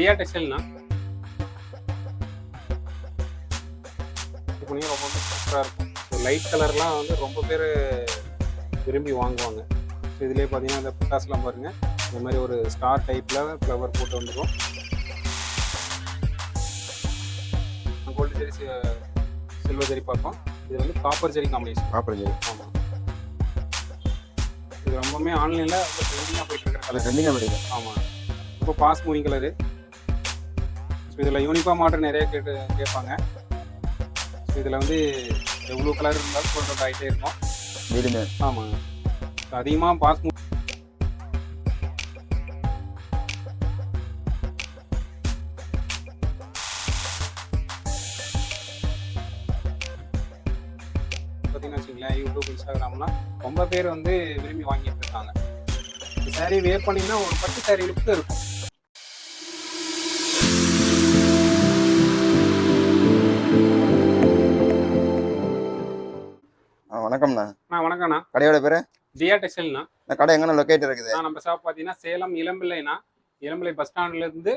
தியா டெக்ஸ்டைல்னா துணி ரொம்ப சூப்பராக இருக்கும் லைட் கலர்லாம் வந்து ரொம்ப பேர் விரும்பி வாங்குவாங்க ஸோ இதுலேயே பார்த்தீங்கன்னா இந்த புட்டாஸ்லாம் பாருங்கள் இந்த மாதிரி ஒரு ஸ்டார் டைப்பில் ஃப்ளவர் போட்டு வந்துடும் கோல்டு ஜெரி சில்வர் ஜெரி பார்ப்போம் இது வந்து காப்பர் ஜெரி காம்பினேஷன் அப்புறம் சரி ஆமாம் இது ரொம்பவுமே ஆன்லைனில் ரொம்ப ட்ரெண்டிங்காக போயிட்டு இருக்கிற கலர் ட்ரெண்டிங்காக படிக்கும் ஆமாம் ரொம்ப பாஸ் மூவிங் கலரு இதில் யூனிஃபார்ம் ஆர்டர் நிறைய கேட்டு கேட்பாங்க. இதில் வந்து எவ்வளோ கலர் இருந்தாலும் வந்து ஆகிட்டே இருக்கும். வீடுமே ஆமாங்க. அதிகமாக பாஸ் மூ பார்த்தீங்கன்னா வச்சுங்களேன் யூடியூப் இன்ஸ்டாகிராம்லாம் ரொம்ப பேர் வந்து விரும்பி வாங்கிட்டு இருக்காங்க. saree வேர் பண்ணிங்கன்னா ஒரு பட்டு saree லுக்கு இருக்கும். வணக்கம்ண்ணா அண்ணா வணக்கம்ண்ணா கடையோட பேர்? தியா டெக்ஸ்டைல்ண்ணா இந்த கடை எங்கண்ணா லொக்கேட் இருக்குது? நம்ம ஷாப் பார்த்தீங்கன்னா சேலம் இளம்பிள்ளைனா இளம்பிள்ளை பஸ் ஸ்டாண்ட்லேருந்து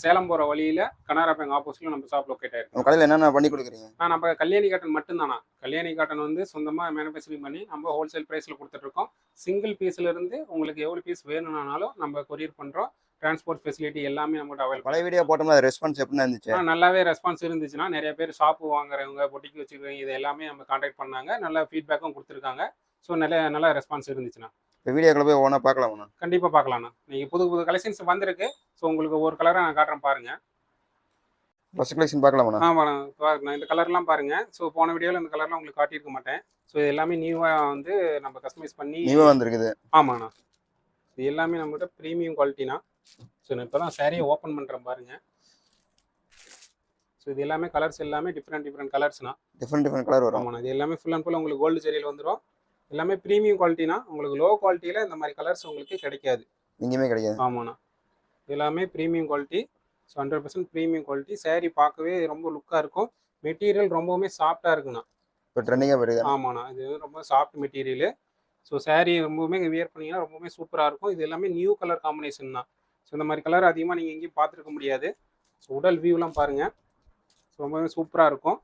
சேலம் போகிற வழியில் கனரா பேங்க் ஆப்போசிட்டில் நம்ம ஷாப் லொக்கேட் ஆயிருக்கு கடையில் என்னென்ன பண்ணி கொடுக்குறீங்க? ஆ நம்ம கல்யாணி காட்டன் மட்டும்தானா கல்யாணி காட்டன் வந்து சொந்தமாக மேனுஃபேக்சரிங் பண்ணி நம்ம ஹோல்சேல் ப்ரைஸில் கொடுத்துட்ருக்கோம் சிங்கிள் பீஸ்ல இருந்து உங்களுக்கு எவ்வளோ பீஸ் வேணும்னாலும் நம்ம கொரியர் பண்ணுறோம் டிரான்ஸ்போர்ட் ஃபெசிலிட்டி எல்லாமே நம்மகிட்ட அவைலபிள் பழைய வீடியோ போட்டோம்னா ரெஸ்பான்ஸ் எப்படின்னா இருந்துச்சு? நல்லாவே ரெஸ்பான்ஸ் இருந்துச்சுன்னா நிறைய பேர் ஷாப்பு வாங்குறவங்க பொட்டிக்கு வச்சுக்கிறவங்க இது எல்லாமே நம்ம காண்டாக்ட் பண்ணாங்க. நல்ல ஃபீட்பேக்கும் கொடுத்துருக்காங்க. ஸோ நல்ல நல்ல ரெஸ்பான்ஸ் இருந்துச்சுன்னா இப்போ வீடியோக்குள்ள போய் ஒன்றா பார்க்கலாம்ண்ணா? கண்டிப்பாக பார்க்கலாண்ணா. நீங்கள் புது புது கலெக்ஷன்ஸ் வந்திருக்கு. ஸோ உங்களுக்கு ஒரு கலரை நான் காட்டுறேன் பாருங்க. ஃபர்ஸ்ட் கலெக்ஷன் பார்க்கலாமாண்ணா? ஆமாண்ணா. பாருங்க இந்த கலர்லாம் பாருங்க. ஸோ போன வீடியோவில் இந்த கலர்லாம் உங்களுக்கு காட்டியிருக்க மாட்டேன். ஸோ இது எல்லாமே நியூவாக வந்து நம்ம கஸ்டமைஸ் பண்ணி நியூவாக வந்திருக்குது. ஆமாண்ணா. இது எல்லாமே நம்மகிட்ட ப்ரீமியம் குவாலிட்டினா ஸோ நான் இப்போ தான் சாரியை ஓப்பன் பண்ணுறேன் பாருங்க. ஸோ இது எல்லாமே கலர்ஸ் எல்லாமே டிஃப்ரெண்ட் டிஃப்ரெண்ட் கலர்ஸ்னா டிஃப்ரெண்ட் டிஃப்ரெண்ட் கலர் வரும். இது எல்லாமே ஃபுல் அண்ட் ஃபுல் உங்களுக்கு கோல்டு சரியில் வந்துடும் எல்லாமே ப்ரீமியம் குவாலிட்டினா உங்களுக்கு லோ குவாலிட்டியில் இந்த மாதிரி கலர்ஸ் உங்களுக்கு கிடைக்காது. எங்கேயுமே கிடைக்காது. ஆமாண்ணா. எல்லாமே premium quality so hundred percent premium quality saree பார்க்கவே ரொம்ப லுக்காக இருக்கும். மெட்டீரியல் ரொம்பவுமே சாஃப்டாக இருக்குண்ணா. இப்போ ட்ரெண்டிங்காக போயிருக்கு ஆமாண்ணா இது ரொம்ப சாஃப்ட் மெட்டீரியல் ஸோ saree ரொம்பவுமே வியர் பண்ணீங்கன்னா ரொம்பவுமே சூப்பராக இருக்கும். இது எல்லாமே நியூ கலர் காம்பினேஷன் தான் ஸோ இந்த மாதிரி கலர் அதிகமாக நீங்கள் எங்கேயும் பார்த்துருக்க முடியாது. ஸோ உடல் வியூலாம் பாருங்கள் ரொம்பவே சூப்பராக இருக்கும்.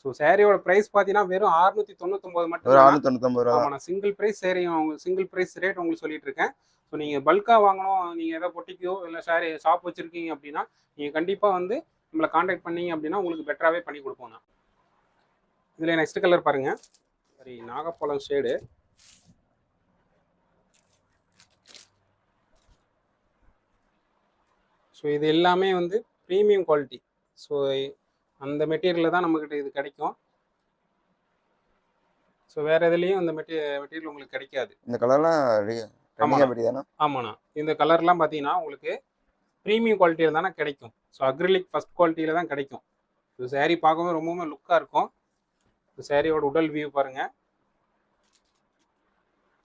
ஸோ சாரியோட ப்ரைஸ் பார்த்தீங்கன்னா வெறும் அறுநூத்தி தொண்ணூத்தொம்பது மட்டும் ஒரு தான். ஆறுநூத்தி தொண்ணூத்தொம்பது ரூபா நான் சிங்கிள் ப்ரைஸ் சரி உங்களுக்கு சிங்கிள் ப்ரைஸ் ரேட் உங்களுக்கு சொல்லிட்டு இருக்கேன். ஸோ நீங்கள் பல்காக வாங்கணும் நீங்கள் எதாவது பொட்டிக்கோ இல்லை சாரி ஷாப் வச்சுருக்கீங்க அப்படின்னா நீங்கள் கண்டிப்பாக வந்து நம்மளை காண்டாக்ட் பண்ணீங்க அப்படின்னா உங்களுக்கு பெட்டராகவே பண்ணி கொடுப்போம் நான். இதில் நெக்ஸ்ட் கலர் பாருங்க. சரி நாகப்பழம் ஷேடு ஸோ இது எல்லாமே வந்து ப்ரீமியம் குவாலிட்டி ஸோ அந்த மெட்டீரியலில் தான் நம்மக்கிட்ட இது கிடைக்கும். ஸோ வேறு எதுலேயும் இந்த மெட்டீ மெட்டீரியல் உங்களுக்கு கிடைக்காது. இந்த கலர்லாம் ஆமாண்ணா. இந்த கலர்லாம் பார்த்தீங்கன்னா உங்களுக்கு ப்ரீமியம் குவாலிட்டியில் தானே கிடைக்கும். ஸோ அக்ரிலிக் ஃபஸ்ட் குவாலிட்டியில் தான் கிடைக்கும். ஸோ saree பார்க்கவும் ரொம்பவுமே லுக்காக இருக்கும். ஸோ சாரியோட உடல் வியூ பாருங்கள்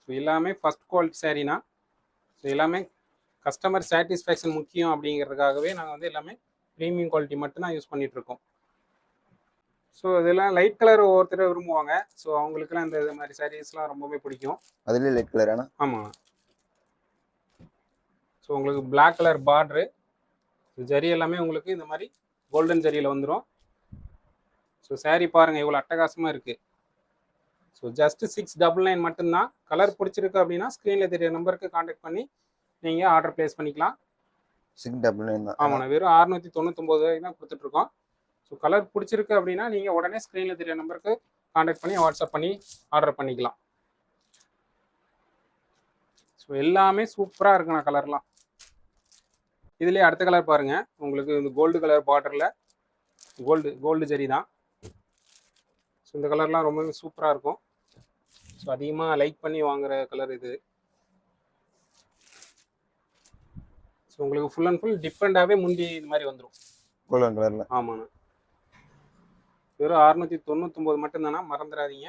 ஸோ எல்லாமே ஃபஸ்ட் குவாலிட்டி சாரீனா ஸோ எல்லாமே கஸ்டமர் சாட்டிஸ்ஃபேக்ஷன் முக்கியம் அப்படிங்கிறதுக்காகவே நாங்கள் வந்து எல்லாமே ப்ரீமியம் குவாலிட்டி மட்டும்தான் யூஸ் பண்ணிட்டு இருக்கோம் ஸோ இதெல்லாம் லைட் கலர் ஒவ்வொருத்தர் விரும்புவாங்க. ஸோ அவங்களுக்குலாம் இந்த இது மாதிரி சாரீஸ்லாம் ரொம்பவே பிடிக்கும். அதுலேயே லைட் கலர் ஆனால் ஆமாம் ஸோ உங்களுக்கு Black கலர் பார்ட்ரு ஜரி எல்லாமே உங்களுக்கு இந்த மாதிரி கோல்டன் ஜரியில் வந்துடும் ஸோ saree பாருங்கள் இவ்வளோ அட்டகாசமாக இருக்குது so just six double nine மட்டும்தான். கலர் பிடிச்சிருக்கு அப்படின்னா ஸ்க்ரீனில் தெரிய நம்பருக்கு காண்டாக்ட் பண்ணி நீங்கள் ஆர்டர் ப்ளேஸ் பண்ணிக்கலாம். சிக்ஸ் டபுள் நைன் தான். ஆமாண்ணா வெறும் அறுநூற்றி தொண்ணூத்தொம்பது ரூபாய்க்கு தான் கொடுத்துட்ருக்கோம். ஸோ கலர் பிடிச்சிருக்கு அப்படின்னா நீங்கள் உடனே ஸ்க்ரீனில் தெரிய நம்பருக்கு காண்டாக்ட் பண்ணி வாட்ஸ்அப் பண்ணி ஆர்டர் பண்ணிக்கலாம். ஸோ எல்லாமே சூப்பராக இருக்குண்ணா கலர்லாம் இதுலேயே அடுத்த கலர் பாருங்க. உங்களுக்கு இந்த கோல்டு கலர் பார்டரில் கோல்டு கோல்டு ஜரி தான். ஸோ இந்த கலர்லாம் ரொம்பவே சூப்பராக இருக்கும். ஸோ அதிகமாக லைக் பண்ணி வாங்குற கலர் இது. ஸோ உங்களுக்கு ஃபுல் அண்ட் ஃபுல் டிஃப்ரெண்ட்டாகவே முந்தி இந்த மாதிரி வந்துடும் கோல்டன் கலரில் ஆமாண்ணா வெறும் அறுநூற்றி தொண்ணூத்தொம்பது மட்டும்தானா? மறந்துடாதீங்க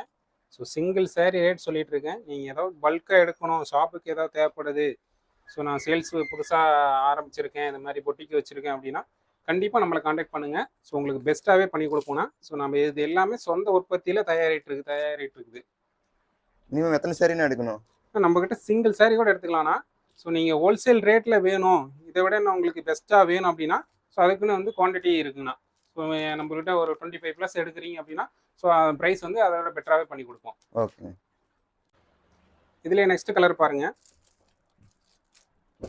ஸோ சிங்கிள் saree ரேட் சொல்லிட்டு இருக்கேன் நீங்கள் ஏதாவது பல்காக எடுக்கணும் ஷாப்புக்கு ஏதாவது தேவைப்படுது. ஸோ நான் சேல்ஸ் புதுசாக ஆரம்பிச்சிருக்கேன் இந்த மாதிரி பொட்டிக்கு வச்சுருக்கேன் அப்படின்னா கண்டிப்பாக நம்மளை காண்டாக்ட் பண்ணுங்கள் ஸோ உங்களுக்கு பெஸ்ட்டாகவே பண்ணி கொடுப்போம்னா ஸோ நம்ம இது எல்லாமே சொந்த உற்பத்தியில் தயாரிட்டு இருக்கு தயாரிட்டு இருக்குது. மினிமம் எத்தனை சரின்னு எடுக்கணும்? நம்மக்கிட்ட சிங்கிள் saree கூட எடுத்துக்கலாம்னா ஸோ நீங்கள் ஹோல்சேல் ரேட்டில் வேணும். இதை விட இன்னும் உங்களுக்கு பெஸ்ட்டாக வேணும் அப்படின்னா ஸோ அதுக்குன்னு வந்து குவான்டிட்டி இருக்குண்ணா ஸோ நம்மகிட்ட ஒரு டுவெண்ட்டி ஃபைவ் ப்ளஸ் எடுக்கிறீங்க அப்படின்னா ஸோ ப்ரைஸ் வந்து அதை விட பெட்டராகவே பண்ணி கொடுப்போம். ஓகே இதுலேயே நெக்ஸ்ட் கலர் பாருங்க.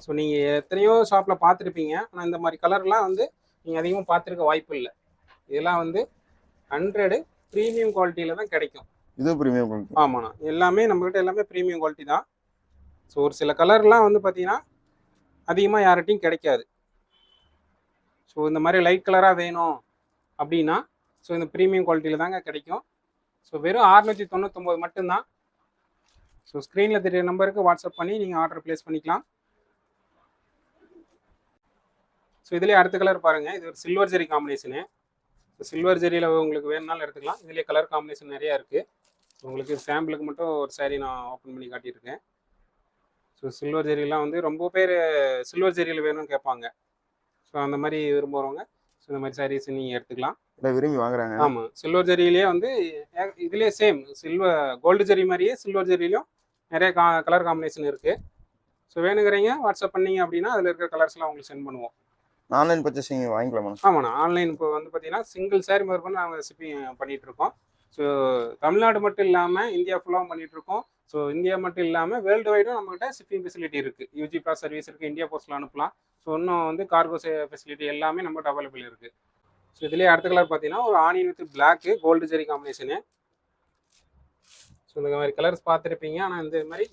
ஸோ நீங்கள் எத்தனையோ ஷாப்பில் பார்த்துருப்பீங்க. ஆனால் இந்த மாதிரி கலர்லாம் வந்து நீங்கள் அதிகமாக பார்த்துருக்க வாய்ப்பு இல்லை. இதெல்லாம் வந்து ஹண்ட்ரடு ப்ரீமியம் குவாலிட்டியில் தான் கிடைக்கும். இது ப்ரீமியம் குவாலிட்டி ஆமாண்ணா. எல்லாமே நம்மகிட்ட எல்லாமே ப்ரீமியம் குவாலிட்டி தான். ஸோ ஒரு சில கலர்லாம் வந்து பார்த்தீங்கன்னா அதிகமாக யார்கிட்டையும் கிடைக்காது. ஸோ இந்த மாதிரி லைட் கலராக வேணும் அப்படின்னா ஸோ இந்த ப்ரீமியம் குவாலிட்டியில் தாங்க கிடைக்கும். ஸோ வெறும் ஆறுநூற்றி தொண்ணூத்தொம்பது மட்டும்தான். ஸோ ஸ்க்ரீனில் தெரிய நம்பருக்கு வாட்ஸ்அப் பண்ணி நீங்கள் ஆர்டர் ப்ளேஸ் பண்ணிக்கலாம். ஸோ இதுலேயே அடுத்த கலர் பாருங்கள் இது ஒரு சில்வர் ஜெரி காம்பினேஷனு சில்வர் ஜெரியில் உங்களுக்கு வேணும்னாலும் எடுத்துக்கலாம். இதுலேயே கலர் காம்பினேஷன் நிறையா இருக்குது உங்களுக்கு சாம்பிளுக்கு மட்டும் ஒரு saree நான் ஓப்பன் பண்ணி காட்டியிருக்கேன். ஸோ சில்வர் ஜெரிலாம் வந்து ரொம்ப பேர் சில்வர் ஜெரியில் வேணும்னு கேட்பாங்க ஸோ அந்த மாதிரி விரும்புகிறவங்க ஸோ இந்த மாதிரி சாரீஸ் நீங்கள் எடுத்துக்கலாம். இல்லை விரும்பி வாங்குறாங்க. ஆமாம் சில்வர் ஜெரியிலேயே வந்து இதுலயே சேம் சில்வர் கோல்டு ஜெரி மாதிரியே சில்வர் ஜெரிலையும் நிறைய கா கலர் காம்பினேஷன் இருக்குது ஸோ வேணுங்கிறீங்க வாட்ஸ்அப் பண்ணீங்க அப்படின்னா அதில் இருக்கிற கலர்ஸ்லாம் உங்களுக்கு சென்ட் பண்ணுவோம். ஆன்லைன் பர்ச்சேசிங் வாங்கிக்கலாமா? ஆமாண்ணா ஆன்லைன் இப்போ வந்து பார்த்தீங்கன்னா சிங்கிள் சாரி முதற்கொண்டு நாங்கள் ஷிப்பிங் பண்ணிட்டு இருக்கோம். ஸோ தமிழ்நாடு மட்டும் இல்லாமல் இந்தியா ஃபுல்லாகவும் பண்ணிட்டு இருக்கோம். ஸோ இந்தியா மட்டும் இல்லாமல் வேர்ல்டு வைடும் நம்மகிட்ட ஷிப்பிங் ஃபெசிலிட்டி இருக்குது யூஜி பாஸ் சர்வீஸ் இருக்குது இந்தியா போஸ்ட்டில் அனுப்பலாம். ஸோ இன்னும் வந்து கார்கோ ஃபெசிலிட்டி எல்லாமே நம்மகிட்ட அவைலபிள் இருக்குது ஸோ இதுலேயே அடுத்த கலர் பார்த்தீங்கன்னா ஒரு onion with black gold zari combination so இந்த மாதிரி கலர்ஸ் பார்த்துருப்பீங்க. ஆனால் இந்த மாதிரி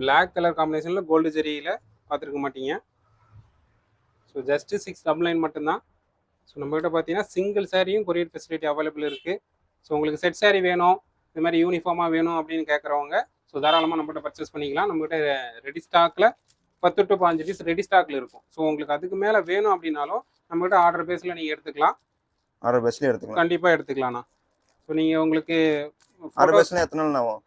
பிளாக் கலர் காம்பினேஷனில் கோல்டு ஜெரியில் பார்த்துருக்க மாட்டீங்க. So just six double nine மட்டும்தான். ஸோ நம்மகிட்ட பார்த்தீங்கன்னா சிங்கிள் சாரியும் கொரியர் ஃபெசிலிட்டி அவைலபிள் இருக்குது ஸோ உங்களுக்கு செட் saree வேணும். இந்த மாதிரி யூனிஃபார்மாக வேணும் அப்படின்னு கேட்குறவங்க ஸோ தாராளமாக நம்மகிட்ட பர்ச்சேஸ் பண்ணிக்கலாம். நம்மகிட்ட ரெடி ஸ்டாக்கில் பத்து டு பாஞ்சு பீஸ் ரெடி ஸ்டாக்கில் இருக்கும். ஸோ உங்களுக்கு அதுக்கு மேலே வேணும் அப்படின்னாலும் நம்மகிட்ட ஆர்டர் பேஸில் நீங்கள் எடுத்துக்கலாம். ஆறு பஸ்லேயே எடுத்துக்கலாம். கண்டிப்பாக எடுத்துக்கலாம்ண்ணா ஸோ நீங்கள் உங்களுக்கு ஆறு பஸ்ல எத்தனை நாள் ஆகும்?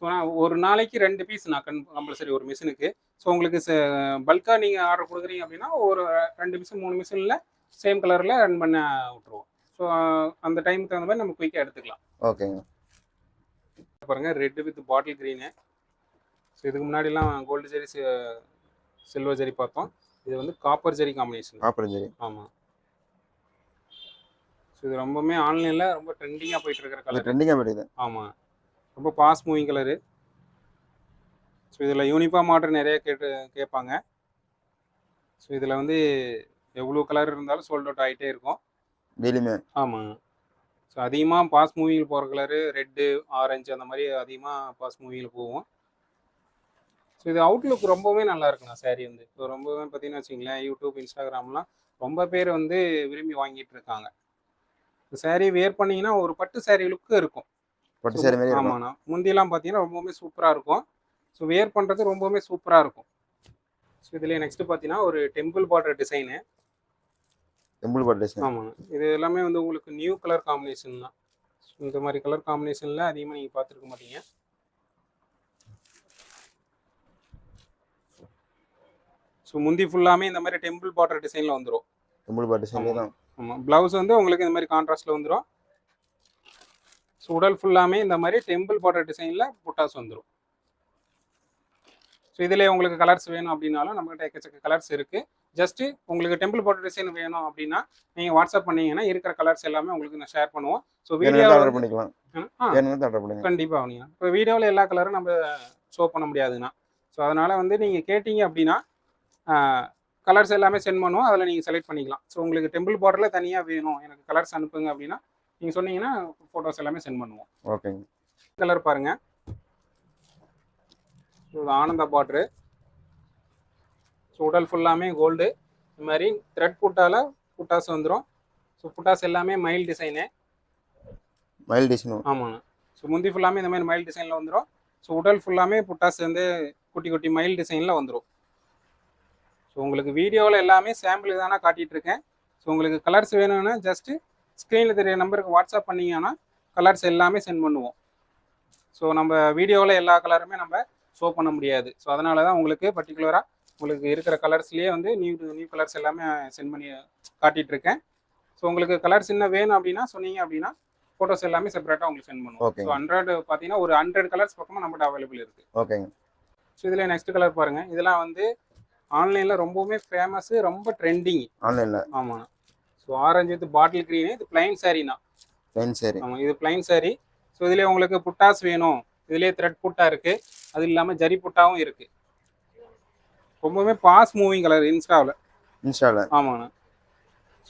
ஸோ ஒரு நாளைக்கு ரெண்டு பீஸ் நான் கன் கம்பல்சரி ஒரு மிஷினுக்கு ஸோ உங்களுக்கு பல்காக நீங்கள் ஆர்டர் கொடுக்குறீங்க அப்படின்னா ஒரு ரெண்டு மிஷின் மூணு மிஷினில் சேம் கலரில் ரன் பண்ண விட்ருவோம் ஸோ அந்த டைமுக்கு தகுந்த மாதிரி நம்ம குயிக்காக எடுத்துக்கலாம். ஓகேங்க பாருங்க. Red with bottle green so இதுக்கு முன்னாடிலாம் கோல்டு ஜெரி சில்வர் ஜெரி பார்த்தோம். இது வந்து காப்பர் ஜெரி காம்பினேஷன் அப்புறம் சரி ஆமாம் ஸோ இது ரொம்பவுமே ஆன்லைனில் ரொம்ப ட்ரெண்டிங்காக போயிட்டு இருக்கிற கலர் ட்ரெண்டிங்காக போயிடுது ஆமாம் ரொம்ப பாஸ் மூவிங் கலரு ஸோ இதில் யூனிஃபார்ம் ஆர்டர் நிறைய கேட்டு கேட்பாங்க. ஸோ இதில் வந்து எவ்வளோ கலர் இருந்தாலும் சோல்ட் அவுட் ஆகிட்டே இருக்கும். டெய்லியுமே. ஆமாம் ஸோ அதிகமாக பாஸ் மூவிங்கில் போகிற கலரு ரெட்டு ஆரஞ்சு அந்த மாதிரி அதிகமாக பாஸ் மூவிங்கில் போகும் ஸோ இது அவுட்லுக் ரொம்பவே நல்லா இருக்குண்ணா saree வந்து. இப்போ ரொம்பவே பார்த்தீங்கன்னா வச்சுங்களேன் யூடியூப் இன்ஸ்டாகிராம்லாம் ரொம்ப பேர் வந்து விரும்பி வாங்கிட்டு இருக்காங்க. saree வேர் பண்ணீங்கன்னா ஒரு பட்டு saree லுக்கு இருக்கும். பட்டு சேரி மாதிரி ஆமாண்ணா. முந்தியெல்லாம் பார்த்தீங்கன்னா ரொம்பவுமே சூப்பராக இருக்கும். ஸோ வேர் பண்ணுறது ரொம்பவுமே சூப்பராக இருக்கும். ஸோ இதுலேயே நெக்ஸ்ட் பார்த்தீங்கன்னா ஒரு டெம்பிள் பார்டர் டிசைனு டெம்பிள் பட்டு டிசைன் ஆமாங்க. இது எல்லாமே வந்து உங்களுக்கு நியூ கலர் காம்பினேஷன் தான். இந்த மாதிரி கலர் காம்பினேஷனில் அதிகமாக நீங்கள் பார்த்துருக்க மாட்டீங்க. ஸோ முந்தி ஃபுல்லாமே இந்த மாதிரி டெம்பிள் பார்டர் டிசைனில் வந்துடும் டெம்பிள் பட்டு டிசைன் தான். ஆமாம் ப்ளவுஸ் வந்து உங்களுக்கு இந்த மாதிரி கான்ட்ராஸ்டில் வந்துடும் ஸோ உடல் ஃபுல்லாமே இந்த மாதிரி டெம்பிள் பார்டர் டிசைனில் புட்டாஸ் வந்துடும் ஸோ இதில் உங்களுக்கு கலர்ஸ் வேணும் அப்படின்னாலும் நம்மகிட்ட எக்கச்சக்க கலர்ஸ் இருக்குது ஜஸ்ட்டு உங்களுக்கு டெம்பிள் பார்டர் டிசைன் வேணும் அப்படின்னா நீங்கள் வாட்ஸ்அப் பண்ணீங்கன்னா இருக்கிற கலர்ஸ் எல்லாமே உங்களுக்கு நான் ஷேர் பண்ணுவோம். ஸோ வீடியோ ஆர்டர் பண்ணிக்கலாம். பண்ணுங்க கண்டிப்பாக அவனியா இப்போ வீடியோவில் எல்லா கலரும் நம்ம ஷோ பண்ண முடியாதுண்ணா ஸோ அதனால் வந்து நீங்கள் கேட்டீங்க அப்படின்னா கலர்ஸ் எல்லாமே சென்ட் பண்ணுவோம். அதில் நீங்கள் செலக்ட் பண்ணிக்கலாம். ஸோ உங்களுக்கு டெம்பிள் பார்டரில் தனியாக வேணும். எனக்கு கலர்ஸ் அனுப்புங்க அப்படின்னா நீங்கள் சொன்னீங்கன்னா ஃபோட்டோஸ் எல்லாமே சென்ட் பண்ணுவோம். ஓகேங்க. கலர் பாருங்க. ஸோ இது ஆனந்தா பார்டரு ஸோ உடல் ஃபுல்லாமே கோல்டு இந்த மாதிரி த்ரெட் புட்டால புட்டாஸ் வந்துடும் ஸோ புட்டாஸ் எல்லாமே மைல் டிசைனு மயில் டிசைன் ஆமாங்க. ஸோ முந்தி ஃபுல்லாமே இந்த மாதிரி மைல் டிசைனில் வந்துடும் ஸோ உடல் ஃபுல்லாமே புட்டாஸ் வந்து குட்டி குட்டி மைல் டிசைனில் வந்துடும் ஸோ உங்களுக்கு வீடியோவில் எல்லாமே சாம்பிள் தானே காட்டிகிட்டு இருக்கேன். ஸோ உங்களுக்கு கலர்ஸ் வேணும்னா ஜஸ்ட்டு ஸ்க்ரீனில் தெரிய நம்பருக்கு வாட்ஸ்அப் பண்ணீங்கன்னா கலர்ஸ் எல்லாமே சென்ட் பண்ணுவோம். ஸோ நம்ம வீடியோவில் எல்லா கலருமே நம்ம ஷோ பண்ண முடியாது. ஸோ அதனால தான் உங்களுக்கு பர்டிகுலராக உங்களுக்கு இருக்கிற கலர்ஸ்லேயே வந்து நியூ நியூ கலர்ஸ் எல்லாமே சென்ட் பண்ணி காட்டிகிட்டு இருக்கேன். ஸோ உங்களுக்கு கலர்ஸ் இன்னும் வேணும் அப்படின்னா சொன்னீங்க அப்படின்னா ஃபோட்டோஸ் எல்லாமே செப்பரேட்டாக உங்களுக்கு சென்ட் பண்ணுவோம். ஸோ ஹண்ட்ரட் பார்த்தீங்கன்னா ஒரு ஹண்ட்ரட் கலர்ஸ் பக்கமாக நம்மகிட்ட அவைலபிள் இருக்குது ஓகேங்க ஸோ இதில் நெக்ஸ்ட் கலர் பாருங்கள் இதெல்லாம் வந்து ஆன்லைனில் ரொம்பவுமே ஃபேமஸ் ரொம்ப ட்ரெண்டிங் ஆன்லைன்ல ஆமாண்ணா so orange with bottle green இது பிளைன் சாரீண்ணா லைன் சரி ஆமாம் இது பிளைன் saree. ஸோ இதுலேயே உங்களுக்கு புட்டாஸ் வேணும். இதுலேயே த்ரெட் புட்டா இருக்குது அது இல்லாமல் ஜரி புட்டாவும் இருக்குது ரொம்பவுமே பாஸ் மூவிங் கலர் இன்ஸ்டாவில் இன்ஸ்டால ஆமாண்ணா.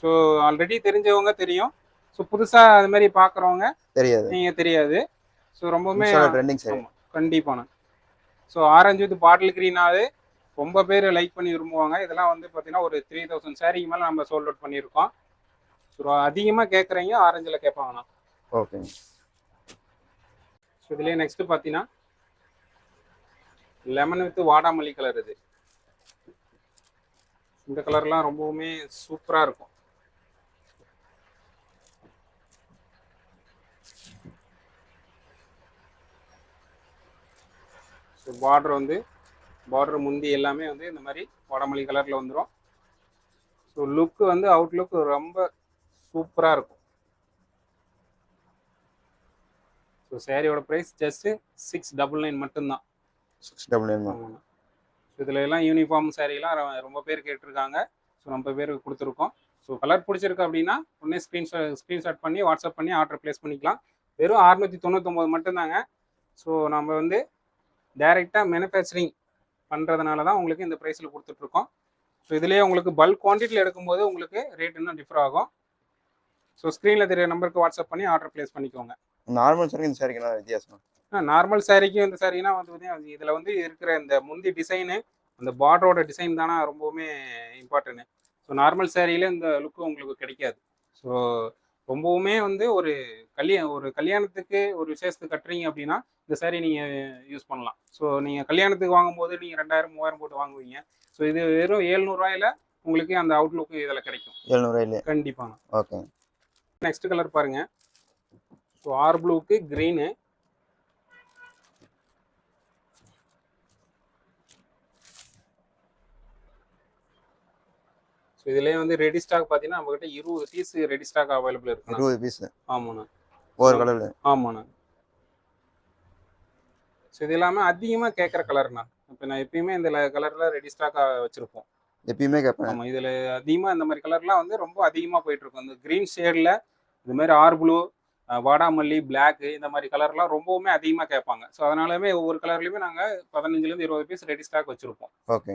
ஸோ ஆல்ரெடி தெரிஞ்சவங்க தெரியும். ஸோ புதுசாக அது மாதிரி பார்க்குறவங்க தெரியாது. நீங்கள் தெரியாது. ஸோ ரொம்பவுமே ட்ரெண்டிங் சரி கண்டிப்பாண்ணா. ஸோ ஆரஞ்சு வித் பாட்டில் க்ரீனாவது ரொம்ப பேர் லைக் பண்ணி விரும்புவாங்க. இதெல்லாம் வந்து பார்த்தீங்கன்னா ஒரு த்ரீ தௌசண்ட் சாரிக்கு மேலே நம்ம சோல்ட் அவுட் பண்ணியிருக்கோம். ஸோ அதிகமாக கேட்குறீங்க ஆரஞ்சில் கேட்பாங்கண்ணா. ஓகே ஸோ இதுலேயே நெக்ஸ்ட் பார்த்தீங்கன்னா லெமன் வித் வாடாமல்லி கலர் இது. இந்த கலர்லாம் ரொம்பவுமே சூப்பராக இருக்கும். ஸோ பார்டர் வந்து பார்டர் முந்தி எல்லாமே வந்து இந்த மாதிரி வாடாமல்லி கலரில் வந்துடும் ஸோ லுக்கு வந்து அவுட்லுக் ரொம்ப சூப்பராக இருக்கும். So சேரீயோட price just six double nine மட்டும்தான். சிக்ஸ் டபுள் நைன் இதில் எல்லாம் யூனிஃபார்ம் சாரீலாம் ரொம்ப பேர் கேட்டிருக்காங்க. ஸோ நம்ம பேருக்கு கொடுத்துருக்கோம். ஸோ கலர் பிடிச்சிருக்கு அப்படின்னா உடனே ஸ்க்ரீன்ஷாட் ஸ்க்ரீன்ஷாட் பண்ணி வாட்ஸ்அப் பண்ணி ஆர்டர் ப்ளேஸ் பண்ணிக்கலாம். வெறும் அறுநூற்றி தொண்ணூத்தொம்பது மட்டும்தாங்க. ஸோ நம்ம வந்து டைரெக்டாக மேனுஃபேக்சரிங் பண்ணுறதுனால தான் உங்களுக்கு இந்த ப்ரைஸில் கொடுத்துட்ருக்கோம். ஸோ இதுலேயே உங்களுக்கு பல்க் குவான்டிட்டியில் எடுக்கும்போது உங்களுக்கு ரேட் இன்னும் டிஃபர் ஆகும். ஸோ ஸ்க்ரீனில் தெரிய நம்பருக்கு வாட்ஸ்அப் பண்ணி ஆர்டர் ப்ளேஸ் பண்ணிக்கோங்க. நார்மல் சாரி இந்த சாரிக்கு என்ன வித்தியாசம்? நார்மல் சாரிக்கும் இந்த சாரினா வந்து பார்த்தீங்கன்னா இதில் வந்து இருக்கிற இந்த முந்தி டிசைனு அந்த பார்டரோட டிசைன் தானே ரொம்பவுமே இம்பார்ட்டன்ட் ஸோ நார்மல் சாரியில இந்த லுக்கு உங்களுக்கு கிடைக்காது. ஸோ ரொம்பவுமே வந்து ஒரு கல்யாண ஒரு கல்யாணத்துக்கு ஒரு விசேஷத்துக்கு கட்டுறீங்க அப்படின்னா இந்த சாரி நீங்கள் யூஸ் பண்ணலாம். ஸோ நீங்கள் கல்யாணத்துக்கு வாங்கும்போது நீங்கள் ரெண்டாயிரம் மூவாயிரம் போட்டு வாங்குவீங்க. ஸோ இது வெறும் ஏழ்நூறுவாயில உங்களுக்கு அந்த அவுட்லுக்கு இதில் கிடைக்கும். எழுநூறுவாயிலே கண்டிப்பாங்க ஓகே நெக்ஸ்ட் கலர் பாருங்க. ஸோ ஆர் ப்ளூக்கு க்ரீனு இதுலேயே வந்து ரெடி ஸ்டாக் பார்த்தீங்கன்னா நம்மகிட்ட இருபது பீஸ் ரெடி ஸ்டாக் அவைலபிள் இருக்குண்ணா இருபது பீஸ் ஆமாண்ணா. ஒவ்வொரு கலர்ல ஆமாண்ணா. ஸோ இது எல்லாமே அதிகமாக கேட்குற கலர்ண்ணா இப்போ நான் எப்பயுமே இந்த கலரில் ரெடி ஸ்டாக்காக வச்சுருப்போம். எப்பயுமே கேட்பேன் ஆமாம் இதில் அதிகமாக இந்த மாதிரி கலர்லாம் வந்து ரொம்ப அதிகமாக போயிட்டு இருக்கும். இந்த க்ரீன் ஷேடில் இது மாதிரி ஆர் ப்ளூ வாடாமல்லி பிளாக்கு இந்த மாதிரி கலர்லாம் ரொம்பவுமே அதிகமாக கேட்பாங்க. ஸோ அதனாலவே ஒவ்வொரு கலர்லையுமே நாங்கள் பதினஞ்சுலேருந்து இருபது பீஸ் ரெடி ஸ்டாக் வச்சுருப்போம். ஓகே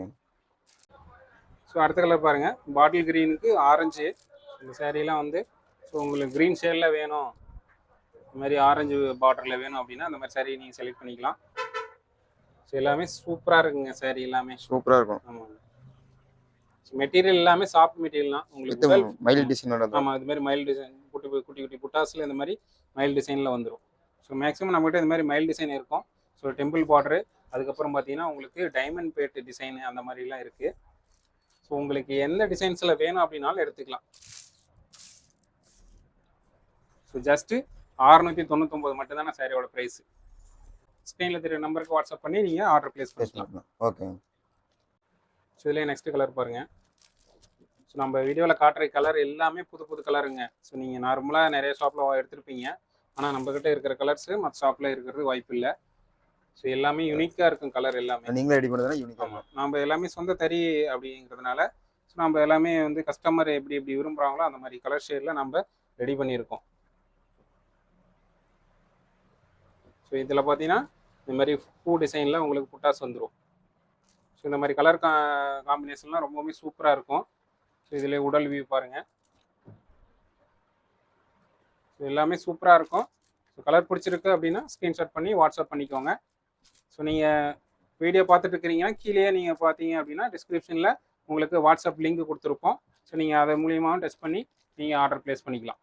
ஸோ அடுத்த கலர் பாருங்க. பாட்டில் க்ரீனுக்கு ஆரஞ்சு இந்த சேரீலாம் வந்து ஸோ உங்களுக்கு க்ரீன் ஷேடில் வேணும். இந்த மாதிரி ஆரஞ்சு பார்டரில் வேணும் அப்படின்னா அந்த மாதிரி saree நீங்கள் செலக்ட் பண்ணிக்கலாம். ஸோ எல்லாமே சூப்பராக இருக்குங்க saree எல்லாமே. சூப்பரா இருக்கும். ஆமாங்க. மெட்டீரியல் எல்லாமே சாஃப்ட் மெட்டீரியல் தான். உங்களுக்கு மயில் டிசைனோட ஆமாம் இது மாதிரி மைல் டிசைன் குட்டி குட்டி குட்டி குட்டி புட்டாஸில் இந்த மாதிரி மைல் டிசைனில் வந்துடும் ஸோ மேக்ஸிமம் நம்மகிட்ட இந்த மாதிரி மைல் டிசைன் இருக்கும். ஸோ டெம்பிள் பார்டரு அதுக்கப்புறம் பார்த்தீங்கன்னா உங்களுக்கு டைமண்ட் பேட் டிசைன் அந்த மாதிரிலாம் இருக்குது ஸோ உங்களுக்கு எந்த டிசைன்ஸில் வேணும் அப்படின்னாலும் எடுத்துக்கலாம். ஸோ ஜஸ்ட்டு அறுநூற்றி தொண்ணூத்தொம்பது மட்டும்தான் சாரியோட ப்ரைஸ் ஸ்க்ரீனில் தெரிய நம்பருக்கு வாட்ஸ்அப் பண்ணி நீங்கள் ஆர்டர் ப்ளேஸ் பண்ணிக்கலாம் ஓகே ஸோ இதுலேயே நெக்ஸ்ட் கலர் பாருங்க. ஸோ நம்ம வீடியோவில் காட்டுற கலர் எல்லாமே புது புது கலருங்க ஸோ நீங்கள் நார்மலாக நிறைய ஷாப்பில் எடுத்திருப்பீங்க. ஆனால் நம்மக்கிட்ட இருக்கிற கலர்ஸு மற்ற ஷாப்பில் இருக்கிறது வாய்ப்பு இல்லை ஸோ எல்லாமே யூனிக்காக இருக்கும் கலர் எல்லாமே. நீங்களே ரெடி பண்ணதுனா யூனிக் ஆமாம் நம்ம எல்லாமே சொந்த தறி அப்படிங்கிறதுனால ஸோ நம்ம எல்லாமே வந்து கஸ்டமர் எப்படி எப்படி விரும்புகிறாங்களோ அந்த மாதிரி கலர் ஷேடில் நம்ம ரெடி பண்ணியிருக்கோம். ஸோ இதில் பார்த்தீங்கன்னா இந்த மாதிரி பூ டிசைனில் உங்களுக்கு புட்டாஸ் வந்துடும் ஸோ இந்த மாதிரி கலர் கா காம்பினேஷன்லாம் ரொம்பவுமே சூப்பராக இருக்கும். ஸோ இதில் உடல் வியூ பாருங்கள் ஸோ எல்லாமே சூப்பராக இருக்கும். ஸோ கலர் பிடிச்சிருக்கு அப்படின்னா ஸ்க்ரீன்ஷாட் பண்ணி வாட்ஸ்அப் பண்ணிக்கோங்க. ஸோ நீங்கள் வீடியோ பார்த்துட்டு இருக்கிறீங்கன்னா கீழே நீங்கள் பார்த்தீங்க அப்படின்னா டிஸ்கிரிப்ஷனில் உங்களுக்கு வாட்ஸ்அப் லிங்க் கொடுத்துருப்போம். ஸோ நீங்கள் அதை மூலியமாகவும் டெஸ்ட் பண்ணி நீங்கள் ஆர்டர் ப்ளேஸ் பண்ணிக்கலாம்.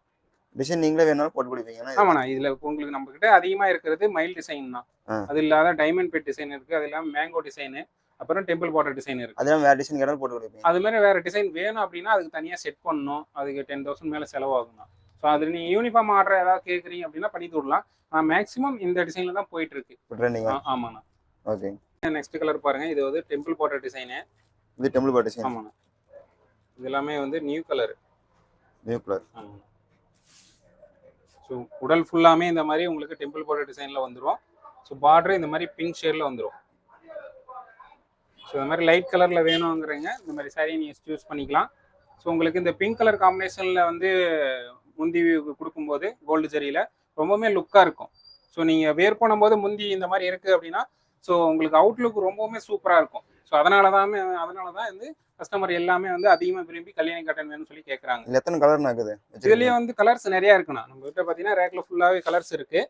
டிசைன் நீங்களே வேணாலும் போட்டு கொடுப்பீங்கன்னா ஆமாண்ணா இதில் உங்களுக்கு நம்மக்கிட்ட அதிகமாக இருக்கிறது மைல் டிசைன் தான். அது இல்லாத டைமண்ட் பெட் டிசைன் இருக்குது அது இல்லாமல் மேங்கோ டிசைனு அப்புறம் டெம்பிள் பார்டர் டிசைன் இருக்குது அதெல்லாம் வேற டிசைன் கேட்டாலும் போட்டு கொடுப்பீங்க. அது மாதிரி வேறு டிசைன் வேணும் அப்படின்னா அதுக்கு தனியாக செட் பண்ணணும். அதுக்கு டென் தௌசண்ட் மேலே செலவாகும்ண்ணா. ஸோ அது நீங்கள் யூனிஃபார்ம் ஆர்டர் ஏதாவது கேட்குறீங்க அப்படின்னா பண்ணி தரலாம். ஆனால் மேக்ஸிமம் இந்த டிசைனில் தான் போயிட்டு இருக்கு ஆமாண்ணா. ஓகே நெக்ஸ்ட் கலர் பாருங்க. இது வந்து டெம்பிள் பார்டர் டிசைனு இது டெம்பிள் பாட் டிசைன் ஆமாண்ணா. இது எல்லாமே வந்து நியூ கலர் நியூ கலர் ஆமாண்ணா. ஸோ உடல் ஃபுல்லாமே இந்த மாதிரி உங்களுக்கு டெம்பிள் பார்டர் டிசைனில் வந்துடும் ஸோ பார்டர் இந்த மாதிரி பிங்க் ஷேடில் வந்துடும் ஸோ இந்த மாதிரி லைட் கலரில் வேணுங்கிறங்க இந்த மாதிரி saree நீங்கள் சூஸ் பண்ணிக்கலாம். ஸோ உங்களுக்கு இந்த பிங்க் கலர் காம்பினேஷனில் வந்து முந்தி கொடுக்கும்போது கோல்டு ஜரியில் ரொம்பவுமே லுக்காக இருக்கும். ஸோ நீங்கள் வேர் பண்ணும்போது முந்தி இந்த மாதிரி இருக்குது அப்படின்னா ஸோ உங்களுக்கு அவுட்லுக் ரொம்பவுமே சூப்பராக இருக்கும். ஸோ அதனால தான் அதனால தான் வந்து கஸ்டமர் எல்லாமே வந்து அதிகமாக விரும்பி கல்யாணி காட்டன் வேணும்னு சொல்லி கேட்குறாங்க இதுல எத்தனை கலர் இருக்குது? இதுலயே வந்து கலர்ஸ் நிறைய இருக்குண்ணா நம்ம கிட்ட பாத்தீங்கன்னா ரேக்ல ஃபுல்லாவே கலர்ஸ் இருக்கு.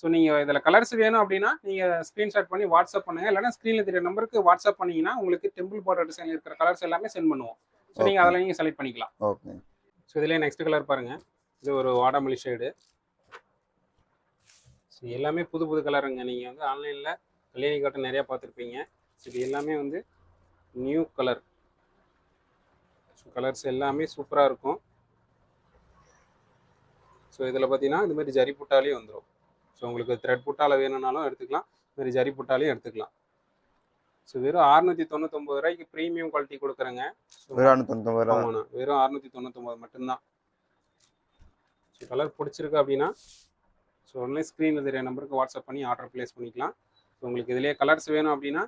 ஸோ நீங்க இதுல கலர்ஸ் வேணும் அப்படின்னா நீங்க ஸ்கிரீன்ஷாட் பண்ணி வாட்ஸ்அப் பண்ணுங்க. இல்லைன்னா ஸ்க்ரீன்ல தெரிய நம்பருக்கு வாட்ஸ்அப் பண்ணீங்கன்னா உங்களுக்கு டெம்பிள் பார்டர் டிசைன் இருக்கிற கலர்ஸ் எல்லாமே சென்ட் பண்ணுவோம். ஸோ நீங்க Okay. அதில் நீங்க செலக்ட் பண்ணிக்கலாம். ஓகே ஸோ இதுலயே நெக்ஸ்ட் கலர் பாருங்க. இது ஒரு வாடாமல்லி ஷேடு ஸோ எல்லாமே புது புது கலருங்க நீங்க வந்து ஆன்லைன்ல கல்யாணி காட்டன் நிறைய பார்த்துருப்பீங்க. ஸோ இது எல்லாமே வந்து நியூ கலர் ஸோ கலர்ஸ் எல்லாமே சூப்பராக இருக்கும். ஸோ இதில் பார்த்தீங்கன்னா இந்த மாதிரி ஜரி புட்டாலே வந்துடும் ஸோ உங்களுக்கு த்ரெட் புட்டால வேணும்னாலும் எடுத்துக்கலாம். இந்த மாதிரி ஜரி புட்டாலையும் எடுத்துக்கலாம். ஸோ வெறும் அறுநூத்தி தொண்ணூத்தொம்பது ரூபாய்க்கு ப்ரீமியம் குவாலிட்டி கொடுக்குறேங்க. வெறும் வெறும் அறுநூத்தி தொண்ணூத்தொம்பது மட்டும்தான். கலர் பிடிச்சிருக்கு அப்படின்னா ஸோ உடனே ஸ்க்ரீனில் தெரிய நம்பருக்கு வாட்ஸ்அப் பண்ணி ஆர்டர் ப்ளேஸ் பண்ணிக்கலாம். ஸோ உங்களுக்கு இதுலேயே கலர்ஸ் வேணும் அப்படின்னா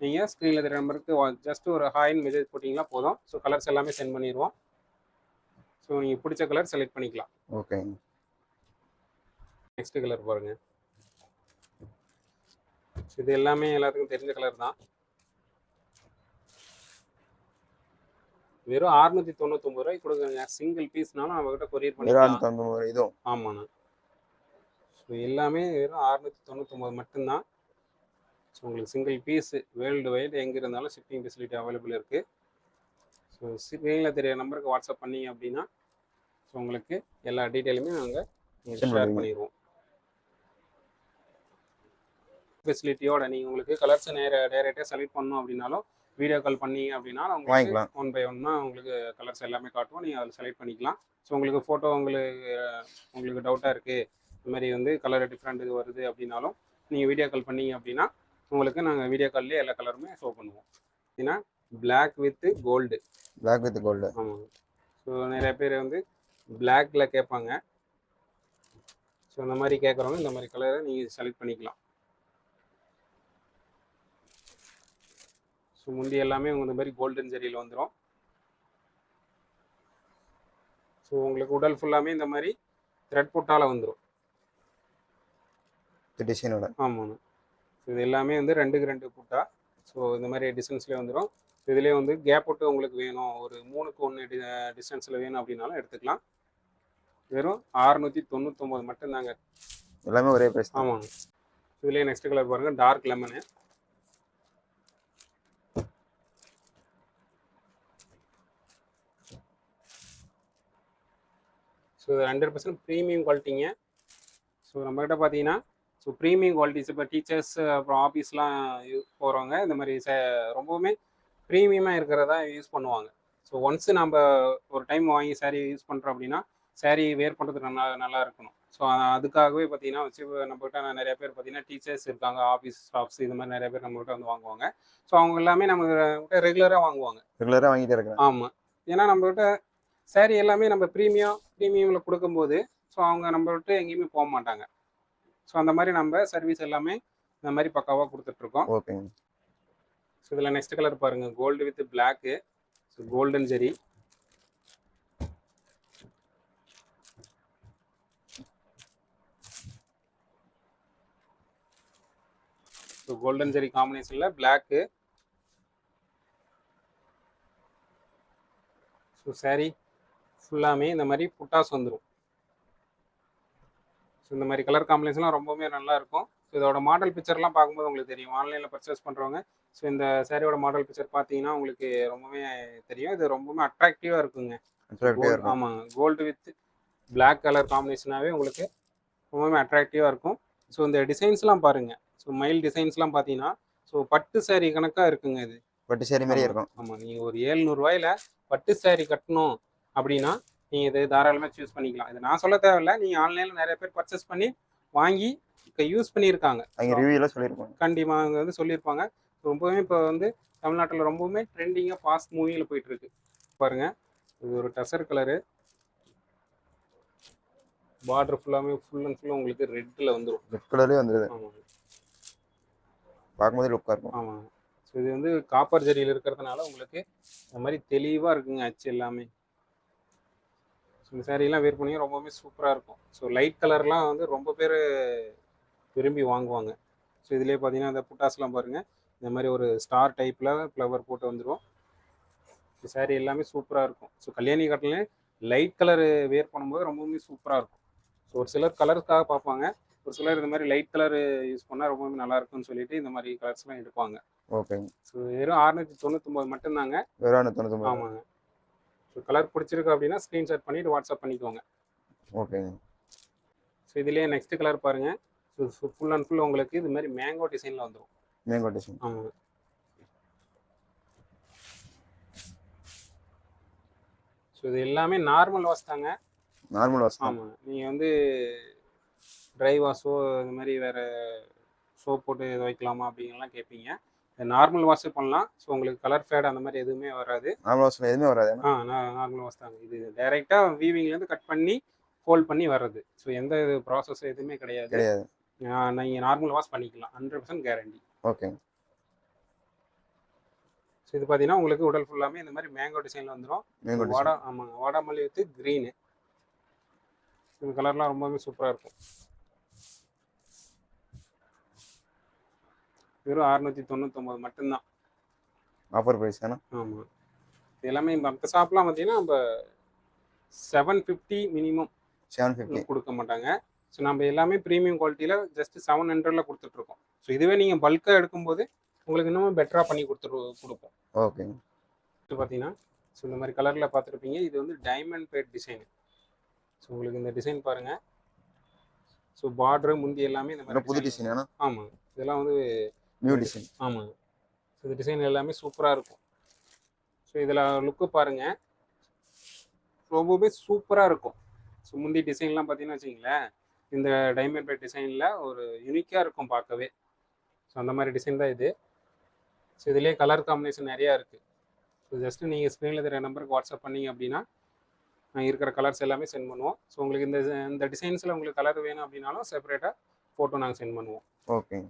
நீங்கள் ஸ்க்ரீனில் தெரிய நம்பருக்கு ஜஸ்ட் ஒரு ஹாய்னு மெசேஜ் போட்டிங்கன்னா போதும். ஸோ கலர்ஸ் எல்லாமே சென்ட் பண்ணிடுவோம். ஸோ நீங்கள் பிடிச்ச கலர் செலக்ட் பண்ணிக்கலாம். ஓகே நெக்ஸ்ட் கலர் பாருங்க. ஸோ இது எல்லாமே எல்லாத்துக்கும் தெரிஞ்ச கலர் தான். வெறும் அறுநூத்தி தொண்ணூத்தொம்பது ரூபாய்க்கு கொடுக்குறேங்க. சிங்கிள் பீஸ்னாலும் நம்ம கிட்ட கொரியர் ரூபா இதுவும் ஆமாண்ணா. ஸோ எல்லாமே வெறும் அறுநூத்தி தொண்ணூத்தொம்பது மட்டும்தான். ஸோ உங்களுக்கு சிங்கிள் பீஸ் வேர்ல்டு வைடு எங்கே இருந்தாலும் ஷிப்பிங் ஃபெசிலிட்டி அவைலபிள் இருக்குது ஸோ ஸ்க்ரீனில் தெரிய நம்பருக்கு வாட்ஸ்அப் பண்ணீங்க அப்படின்னா ஸோ உங்களுக்கு எல்லா டீட்டெயிலுமே நாங்கள் ஷேர். பண்ணிடுவோம் ஃபெசிலிட்டியோட நீங்கள் உங்களுக்கு கலர்ஸ் நேர டேரெக்டாக செலக்ட் பண்ணணும் அப்படின்னாலும் வீடியோ கால் பண்ணீங்க அப்படின்னா வாங்கிக்கலாம். ஒன் பை ஒன்னா உங்களுக்கு கலர்ஸ் எல்லாமே காட்டுவோம். நீங்கள் அதில் செலக்ட் பண்ணிக்கலாம். ஸோ உங்களுக்கு ஃபோட்டோ உங்களுக்கு உங்களுக்கு டவுட்டாக இருக்குது இந்த மாதிரி வந்து கலர் டிஃப்ரெண்ட் இது வருது அப்படின்னாலும் நீங்கள் வீடியோ கால் பண்ணீங்க அப்படின்னா உங்களுக்கு நாங்கள் வீடியோ கால்லேயே எல்லா கலருமே ஷோ பண்ணுவோம். ஏன்னா black with gold black with gold ஆமாங்க ஸோ நிறைய பேர் வந்து பிளாக்ல கேட்பாங்க. ஸோ இந்த மாதிரி கேட்குறவங்க இந்த மாதிரி கலரை நீங்கள் செலக்ட் பண்ணிக்கலாம். ஸோ முந்தி எல்லாமே உங்க இந்த மாதிரி கோல்டன் ஜெரியில் வந்துடும் ஸோ உங்களுக்கு உடல் ஃபுல்லாமே இந்த மாதிரி த்ரெட் புட்டால வந்துடும் டிசைனோட ஆமாண்ணா இது எல்லாமே வந்து ரெண்டுக்கு ரெண்டு புட்டா. ஸோ இந்த மாதிரி டிஸ்டன்ஸ்லேயே வந்துடும் இதுலேயே வந்து கேப் விட்டு உங்களுக்கு வேணும். ஒரு மூணுக்கு ஒன்று டி டிஸ்டன்ஸில் வேணும் அப்படின்னாலும் எடுத்துக்கலாம். வெறும் அறுநூற்றி தொண்ணூத்தொம்பது மட்டும்தாங்க. எல்லாமே ஒரே பிரைஸ் ஆமாங்க. இதுலேயே நெக்ஸ்ட் கலர் பாருங்கள் dark lemon so hundred percent premium குவாலிட்டிங்க so நம்மக்கிட்ட பார்த்தீங்கன்னா ஸோ ப்ரீமியம் குவாலிட்டிஸ் இப்போ டீச்சர்ஸ் அப்புறம் ஆஃபீஸ்லாம் போகிறவங்க இந்த மாதிரி ச ரொம்பவுமே ப்ரீமியமாக இருக்கிறதா யூஸ் பண்ணுவாங்க. ஸோ ஒன்ஸ் நம்ம ஒரு டைம் வாங்கி saree யூஸ் பண்ணுறோம் அப்படின்னா saree வேர் பண்ணுறதுக்கு நல்லா நல்லா இருக்கணும். ஸோ அதுக்காகவே பார்த்தீங்கன்னா வச்சு நம்மகிட்ட நிறைய பேர் பார்த்தீங்கன்னா டீச்சர்ஸ் இருக்காங்க ஆஃபீஸ் ஸ்டாஃப்ஸ் இது மாதிரி நிறைய பேர் நம்மகிட்ட வந்து வாங்குவாங்க. ஸோ அவங்க எல்லாமே நம்ம ரெகுலராக வாங்குவாங்க. ரெகுலராக வாங்கிட்டே இருக்கிறேன் ஆமாம் ஏன்னா நம்மகிட்ட saree எல்லாமே நம்ம ப்ரீமியம் ப்ரீமியமில் கொடுக்கும்போது ஸோ அவங்க நம்ம விட்டு எங்கேயுமே போக மாட்டாங்க. ஸோ அந்த மாதிரி நம்ம சர்வீஸ் எல்லாமே இந்த மாதிரி பக்காவாக கொடுத்துட்ருக்கோம். ஓகேங்க ஸோ இதில் நெக்ஸ்ட் கலர் பாருங்கள் gold with black so golden zari so golden zari காம்பினேஷனில் பிளாக்கு ஸோ saree ஃபுல்லாமே இந்த மாதிரி புட்டாஸ் வந்துடும் ஸோ இந்த மாதிரி கலர் காம்பினேஷன்லாம் ரொம்பவுமே நல்லா இருக்கும். ஸோ இதோட மாடல் பிக்சர்லாம் பார்க்கும்போது உங்களுக்கு தெரியும். ஆன்லைனில் பர்ச்சேஸ் பண்ணுறவங்க ஸோ இந்த சாரியோட மாடல் பிக்சர் பார்த்தீங்கன்னா உங்களுக்கு ரொம்பவே தெரியும். இது ரொம்பவுமே அட்ராக்டிவாக இருக்குங்க. ஆமாங்க. கோல்டு வித் Black கலர் காம்பினேஷனாகவே உங்களுக்கு ரொம்பவுமே அட்ராக்டிவாக இருக்கும். ஸோ இந்த டிசைன்ஸ்லாம் பாருங்க. ஸோ மயில் டிசைன்ஸ்லாம் பார்த்தீங்கன்னா ஸோ பட்டு saree கணக்காக இருக்குங்க இது. பட்டு சேரி மாதிரி இருக்கும். ஆமாம் நீங்கள் ஒரு ஏழ்நூறுவாயில் பட்டு saree கட்டணும். அப்படின்னா நீங்கள் இது தாராளமாக சூஸ் பண்ணிக்கலாம். இது நான் சொல்ல தேவையில்ல. நீங்கள் ஆன்லைனில் நிறைய பேர் பர்ச்சேஸ் பண்ணி வாங்கி இப்போ யூஸ் பண்ணியிருக்காங்க. ரிவ்யூலாம் சொல்லியிருப்பாங்க. கண்டிப்பாக அவங்க வந்து சொல்லியிருப்பாங்க. ரொம்பவுமே இப்போ வந்து தமிழ்நாட்டில் ரொம்பவுமே ட்ரெண்டிங்காக ஃபாஸ்ட் மூவியில் போயிட்டு இருக்கு பாருங்க. இது ஒரு டசர் கலரு பார்டர் ஃபுல்லாமே ஃபுல் அண்ட் ஃபுல்லாக உங்களுக்கு ரெட்டில் வந்துடும் ரெட் கலர்லேயே வந்துடுது ஆமாங்க. பார்க்கும்போது லுக்காக இருக்கும். ஆமாங்க. ஸோ இது வந்து காப்பர் ஜரியில் இருக்கிறதுனால உங்களுக்கு இந்த மாதிரி தெளிவாக இருக்குங்க அச்சு எல்லாமே. ஸோ இந்த சாரீலாம் வேர் பண்ணி ரொம்பவுமே சூப்பராக இருக்கும். ஸோ லைட் கலர்லாம் வந்து ரொம்ப பேர் விரும்பி வாங்குவாங்க. ஸோ இதுலேயே பார்த்தீங்கன்னா இந்த புட்டாஸ்லாம் பாருங்கள் இந்த மாதிரி ஒரு ஸ்டார் டைப்பில் ஃப்ளவர் போட்டு வந்துடும் இந்த சாரீ எல்லாமே சூப்பராக இருக்கும். ஸோ கல்யாணி கட்டிலே லைட் கலர் வேர் பண்ணும்போது ரொம்பவுமே சூப்பராக இருக்கும். ஸோ ஒரு சிலர் கலருக்காக பார்ப்பாங்க. ஒரு சிலர் இந்த மாதிரி லைட் கலர் யூஸ் பண்ணால் ரொம்பவுமே நல்லா இருக்கும்னு சொல்லிட்டு இந்த மாதிரி கலர்ஸ்லாம் எடுப்பாங்க. ஓகேங்க ஸோ வெறும் அறுநூற்றி தொண்ணூத்தொம்பது மட்டும்தாங்க. வெறும் ஆமாங்க. கலர் பிடிச்சிருக்கு அப்படின்னா ஸ்க்ரீன்ஷாட் பண்ணிவிட்டு வாட்ஸ்அப் பண்ணிக்கோங்க. ஓகேங்க ஸோ இதுலேயே நெக்ஸ்ட் கலர் பாருங்கள் ஸோ ஃபுல் அண்ட் ஃபுல் உங்களுக்கு இது மாதிரி மேங்கோ டிசைனில் வந்துடும் மேங்கோ டிசைன் ஆமாங்க ஸோ இது எல்லாமே நார்மல் வாஷ் தாங்க. நார்மல் வாஷ் ஆமாங்க நீங்கள் வந்து ட்ரை வாஷோ இந்த மாதிரி வேறு சோப் போட்டு இதை வைக்கலாமா அப்படிங்கலாம் கேட்பீங்க நார்மல் வாஷ் பண்ணலாம். ஸோ உங்களுக்கு கலர் ஃபேட் அந்த மாதிரி எதுவுமே வராது. நார்மல் வாஷ்ல எதுவுமே வராது. ஆ நார்மல் வாஷ் தாங்க இது டைரெக்டாக வீவிங்லேருந்து கட் பண்ணி ஃபோல்ட் பண்ணி வர்றது. ஸோ எந்த இது ப்ராசஸ் எதுவுமே கிடையாது. கிடையாது. நீங்கள் நார்மல் வாஷ் பண்ணிக்கலாம். ஹண்ட்ரட் பர்சன்ட் கேரண்டி ஓகேங்க ஸோ இது பார்த்தீங்கன்னா உங்களுக்கு உடல் ஃபுல்லாமே இந்த மாதிரி மேங்கோ டிசைனில் வந்துடும் வாடா ஆமாங்க. வாடாமல்லி வித்து க்ரீனு இந்த கலர்லாம் ரொம்பவே சூப்பராக இருக்கும். வெறும் அறுநூற்றி தொண்ணூத்தொம்பது மட்டும்தான். ஆஃபர் ப்ரைஸ் தானே? ஆமாம் இது எல்லாமே மற்ற ஷாப்லாம் பார்த்தீங்கன்னா நம்ம seven fifty minimum seven fifty கொடுக்க மாட்டாங்க. ஸோ நம்ம எல்லாமே ப்ரீமியம் குவாலிட்டியில் ஜஸ்ட் செவன் ஹண்ட்ரடில் கொடுத்துட்ருக்கோம் ஸோ இதுவே நீங்கள் பல்காக எடுக்கும்போது உங்களுக்கு இன்னும் பெட்டராக பண்ணி கொடுத்துரு கொடுப்போம். ஓகேங்க இது பார்த்தீங்கன்னா ஸோ இந்த மாதிரி கலரில் பார்த்துருப்பீங்க இது வந்து டைமண்ட் பேட் டிசைன் ஸோ உங்களுக்கு இந்த டிசைன் பாருங்கள் ஸோ பார்டரு முந்தி எல்லாமே இந்த இன்னும் புது மாதிரி டிசைன் ஆமாங்க இதெல்லாம் வந்து நியூ டிசைன் ஆமாங்க. ஸோ இந்த டிசைன் எல்லாமே சூப்பராக இருக்கும். ஸோ இதில் லுக்கு பாருங்கள் ரொம்பவே சூப்பராக இருக்கும். ஸோ முந்தி டிசைன்லாம் பார்த்தீங்கன்னா வச்சிங்களேன் இந்த டைமண்ட் பேட் டிசைனில் ஒரு யூனிக்காக இருக்கும் பார்க்கவே. ஸோ அந்த மாதிரி டிசைன் தான் இது. ஸோ இதுலேயே கலர் காம்பினேஷன் நிறையா இருக்குது ஸோ ஜஸ்ட்டு நீங்கள் ஸ்க்ரீனில் தெரிய நம்பருக்கு வாட்ஸ்அப் பண்ணீங்க அப்படின்னா நான் இருக்கிற கலர்ஸ் எல்லாமே சென்ட் பண்ணுவோம். ஸோ உங்களுக்கு இந்த இந்த டிசைன்ஸில் உங்களுக்கு கலர் வேணும் அப்படின்னாலும் செப்பரேட்டாக ஃபோட்டோ நாங்கள் சென்ட் பண்ணுவோம். ஓகேங்க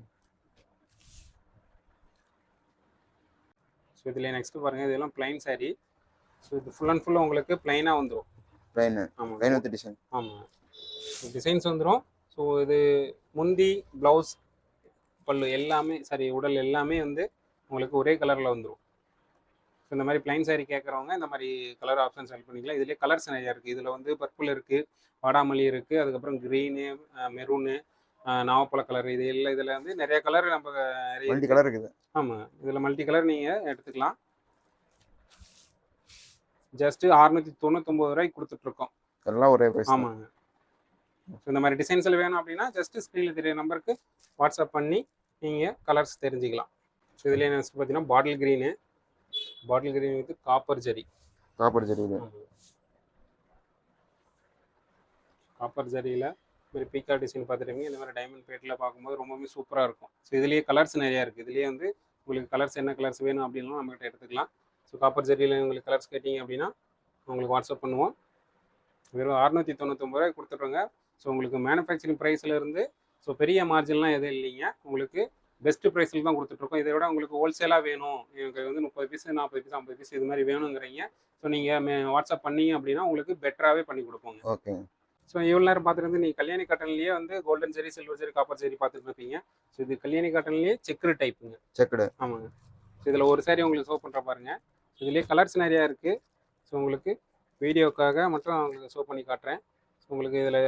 ஸோ இதில் நெக்ஸ்ட் பாருங்கள் இதெல்லாம் பிளைன் saree. ஸோ இது ஃபுல் அண்ட் ஃபுல்லாக உங்களுக்கு பிளைனாக வந்துடும் ப்ளைன் ஆமாம் ப்ளைன் வித் டிசைன் ஆமாம் டிசைன்ஸ் வந்துடும் ஸோ இது முந்தி ப்ளவுஸ் பல்லு எல்லாமே சாரி உடல் எல்லாமே வந்து உங்களுக்கு ஒரே கலரில் வந்துடும் ஸோ இந்த மாதிரி பிளைன் saree கேட்குறவங்க இந்த மாதிரி கலர் ஆப்ஷன் செலக்ட் பண்ணிக்கலாம். இதுலேயே கலர்ஸ் நிறையா இருக்குது இதில் வந்து பர்பிள் இருக்குது வாடாமல்லி இருக்குது அதுக்கப்புறம் க்ரீனு மெரூனு நாவப்பழ கலர் இது எல்லாம் இதில் வந்து நிறைய கலர் நம்ம நிறைய மல்டி கலர் இருக்குது. ஆமாம் இதில் மல்டி கலர் நீங்கள் எடுத்துக்கலாம். ஜஸ்ட்டு அறுநூற்றி தொண்ணூத்தொம்பது ரூபாய்க்கு கொடுத்துட்ருக்கோம். எல்லாம் ஒரே ப்ரைஸ் ஆமாங்க. ஸோ இந்த மாதிரி டிசைன்ஸில் வேணும் அப்படின்னா ஜஸ்ட்டு ஸ்க்ரீனில் தெரிய நம்பருக்கு வாட்ஸ்அப் பண்ணி நீங்கள் கலர்ஸ் தெரிஞ்சுக்கலாம். ஸோ இதுலேயே நெக்ஸ்ட் பார்த்தீங்கன்னா bottle green bottle green with copper zari copper zari இது. காப்பர் ஜரியில் மாதிரி பீக்கா டிசைன் பார்த்துருப்பீங்க. இந்த மாதிரி டைமண்ட் பேட்டில் பார்க்கும்போது ரொம்பவே சூப்பராக இருக்கும். ஸோ இதுலேயே கலர்ஸ் நிறையா இருக்குது இதுலேயே வந்து உங்களுக்கு கலர்ஸ் என்ன கலர்ஸ் வேணும் அப்படின்லாம் நம்மகிட்ட எடுத்துக்கலாம். ஸோ காப்பர் ஜெரியில் உங்களுக்கு கலர்ஸ் கேட்டிங்க அப்படின்னா உங்களுக்கு வாட்ஸ்அப் பண்ணுவோம். வெறும் அறுநூற்றி தொண்ணூத்தொம்பது ரூபாய் கொடுத்துட்றோங்க. ஸோ உங்களுக்கு மேனுஃபேக்சரிங் ப்ரைஸ்லேருந்து ஸோ பெரிய மார்ஜின்லாம் எதுவும் இல்லைங்க. உங்களுக்கு பெஸ்ட் ப்ரைஸில் தான் கொடுத்துட்ருக்கோம். இதை விட உங்களுக்கு ஹோல்சேலாக வேணும். எனக்கு வந்து முப்பது பீஸ் நாற்பது பீஸ் ஐம்பது பீஸ் இது மாதிரி வேணுங்கிறீங்க. ஸோ நீங்கள் வாட்ஸ்அப் பண்ணீங்க அப்படின்னா உங்களுக்கு பெட்டராகவே பண்ணி கொடுப்போங்க. ஓகே ஸோ இவ்வளோ நேரம் பார்த்துருந்து நீங்கள் கல்யாணி காட்டன்லேயே வந்து கோல்டன் சரி சில்வர் சரி காப்பர் சரி பார்த்துட்டு இருப்பீங்க ஸோ இது கல்யாணி காட்டன்லேயே செக்குடு டைப்புங்க செக்குடு ஆமாங்க. ஸோ இதில் ஒரு சாரி உங்களுக்கு ஷோ பண்ணுற பாருங்க. இதுலேயே கலர்ஸ் நிறையா இருக்குது ஸோ உங்களுக்கு வீடியோக்காக மட்டும் உங்களுக்கு ஷோ பண்ணி காட்டுறேன். ஸோ உங்களுக்கு இதில்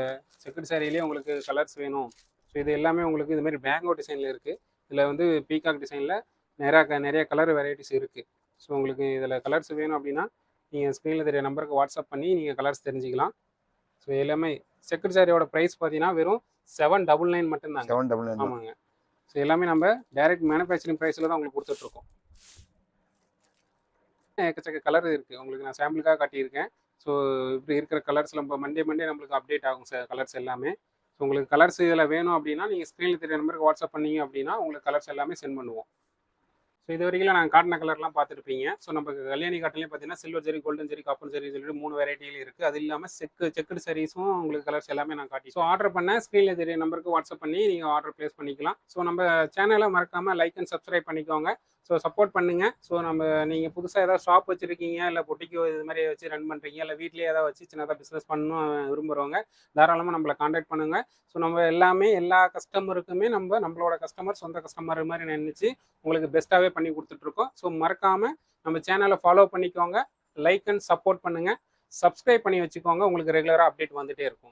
செக்குடு சாரிலேயே உங்களுக்கு கலர்ஸ் வேணும். ஸோ இது எல்லாமே உங்களுக்கு இது மாதிரி பேங்கோ டிசைனில் இருக்குது இதில் வந்து பீகாக் டிசைனில் நிறையா க நிறைய கலர் வெரைட்டிஸ் இருக்குது ஸோ உங்களுக்கு இதில் கலர்ஸ் வேணும் அப்படின்னா நீங்கள் ஸ்க்ரீனில் தெரிய நம்பருக்கு வாட்ஸ்அப் பண்ணி நீங்கள் கலர்ஸ் தெரிஞ்சுக்கலாம். ஸோ எல்லாமே செக்குடு சாரியோட ப்ரைஸ் பார்த்தீங்கன்னா வெறும் செவன் டபுள் நைன் மட்டும்தாங்க. செவன் டபுள் நைன் ஆமாங்க. ஸோ எல்லாமே நம்ம டைரக்ட் மேனுஃபேக்சரிங் ப்ரைஸில் தான் உங்களுக்கு கொடுத்துட்ருக்கோம். எக்கச்சக்க கலர் இருக்குது உங்களுக்கு நான் சாம்பிளுக்காக காட்டியிருக்கேன். ஸோ இப்படி இருக்கிற கலர்ஸ் நம்ம மண்டே மண்டே நம்மளுக்கு அப்டேட் ஆகும் சார் கலர்ஸ் எல்லாமே. ஸோ உங்களுக்கு கலர்ஸ் இதில் வேணும் அப்படின்னா நீங்கள் ஸ்க்ரீனில் தெரிய நம்பருக்கு வாட்ஸ்அப் பண்ணீங்க அப்படின்னா உங்களுக்கு கலர்ஸ் எல்லாமே சென்ட் பண்ணுவோம். ஸோ இது வரைக்கும் நாங்கள் காட்டின கலர்லாம் பார்த்துருப்பீங்க. ஸோ நம்ம கல்யாணி காட்டிலையும் பார்த்தீங்கன்னா சில்வர் சரி கோல்டன் சரி காப்பன் சரி சொல்லிட்டு மூணு வெரைட்டியில் இருக்குது அது இல்லாமல் செக்கு செக்குடு சரீஸும் உங்களுக்கு கலர்ஸ் எல்லாமே நான் காட்டி ஸோ ஆர்டர் பண்ண ஸ்க்ரீனில் தெரிய நம்பருக்கு வாட்ஸ்அப் பண்ணி நீங்கள் ஆர்டர் ப்ளேஸ் பண்ணிக்கலாம். ஸோ நம்ம சேனலை மறக்காமல் லைக் அண்ட் சப்ஸ்கிரைப் பண்ணிக்கோங்க. ஸோ சப்போர்ட் பண்ணுங்க. ஸோ நம்ம நீங்கள் புதுசாக ஏதாவது ஷாப் வச்சுருக்கீங்க இல்லை பொட்டிக்கோ இது மாதிரி வச்சு ரன் பண்ணுறீங்க இல்லை வீட்லேயே ஏதாவது வச்சு சின்னதாக பிஸ்னஸ் பண்ணணும் விரும்புகிறவங்க தாராளமாக நம்மளை காண்டாக்ட் பண்ணுங்கள் ஸோ நம்ம எல்லாமே எல்லா கஸ்டமருக்குமே நம்ம நம்மளோட கஸ்டமர் சொந்த கஸ்டமர் மாதிரி நினச்சி உங்களுக்கு பெஸ்ட்டாகவே பண்ணி கொடுத்துட்ருக்கோம். ஸோ மறக்காமல் நம்ம சேனலை ஃபாலோ பண்ணிக்கோங்க. லைக் அண்ட் சப்போர்ட் பண்ணுங்கள் சப்ஸ்கிரைப் பண்ணி வச்சுக்கோங்க. உங்களுக்கு ரெகுலராக அப்டேட் வந்துகிட்டே இருக்கும்.